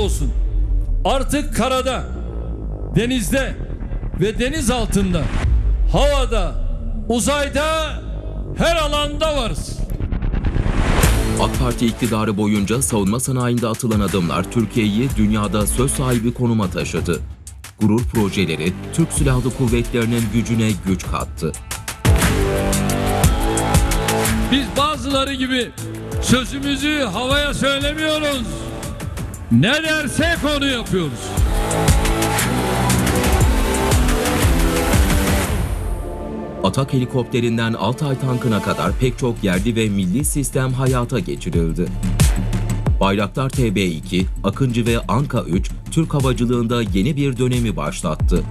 hamdolsun artık karada, denizde ve deniz altında, havada, uzayda her alanda varız. AK Parti iktidarı boyunca savunma sanayinde atılan adımlar Türkiye'yi dünyada söz sahibi konuma taşıdı. Gurur projeleri Türk Silahlı Kuvvetleri'nin gücüne güç kattı. Biz bazıları gibi sözümüzü havaya söylemiyoruz. Ne dersek onu yapıyoruz. Atak helikopterinden Altay tankına kadar pek çok yerli ve milli sistem hayata geçirildi. Bayraktar TB2, Akıncı ve Anka 3 Türk havacılığında yeni bir dönemi başlattı.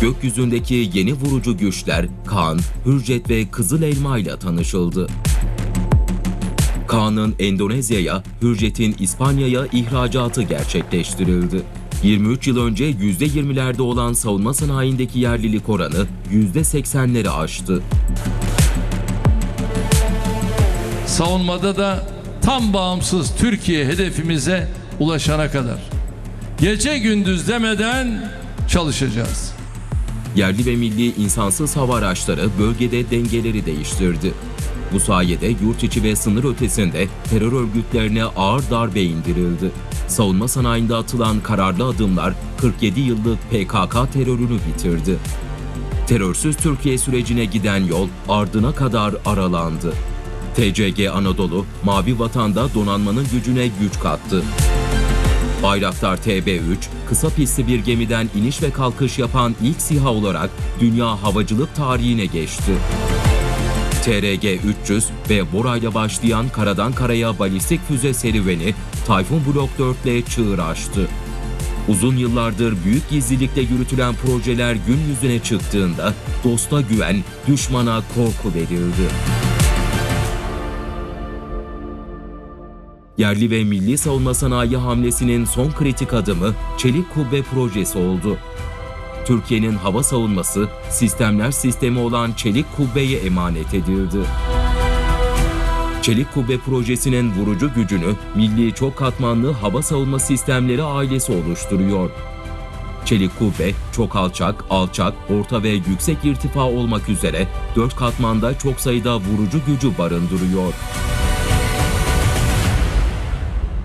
Gökyüzündeki yeni vurucu güçler Kaan, Hürjet ve Kızıl Elma ile tanışıldı. Kaan'ın Endonezya'ya, Hürjet'in İspanya'ya ihracatı gerçekleştirildi. 23 yıl önce %20'lerde olan savunma sanayindeki yerlilik oranı %80'leri aştı. Savunmada da tam bağımsız Türkiye hedefimize ulaşana kadar gece gündüz demeden çalışacağız. Yerli ve milli insansız hava araçları bölgede dengeleri değiştirdi. Bu sayede yurt içi ve sınır ötesinde terör örgütlerine ağır darbe indirildi. Savunma sanayinde atılan kararlı adımlar 47 yıllık PKK terörünü bitirdi. Terörsüz Türkiye sürecine giden yol ardına kadar aralandı. TCG Anadolu, Mavi Vatan'da donanmanın gücüne güç kattı. Bayraktar TB3, kısa pistli bir gemiden iniş ve kalkış yapan ilk SİHA olarak dünya havacılık tarihine geçti. TRG-300 ve Bora'yla başlayan karadan karaya balistik füze serüveni Tayfun Blok 4 ile çığır açtı. Uzun yıllardır büyük gizlilikle yürütülen projeler gün yüzüne çıktığında dosta güven, düşmana korku verildi. Yerli ve milli savunma sanayi hamlesinin son kritik adımı Çelik Kubbe projesi oldu. Türkiye'nin hava savunması sistemler sistemi olan Çelik Kubbe'ye emanet edildi. Çelik Kubbe projesinin vurucu gücünü Milli Çok Katmanlı Hava Savunma Sistemleri ailesi oluşturuyor. Çelik kubbe çok alçak, alçak, orta ve yüksek irtifa olmak üzere dört katmanda çok sayıda vurucu gücü barındırıyor.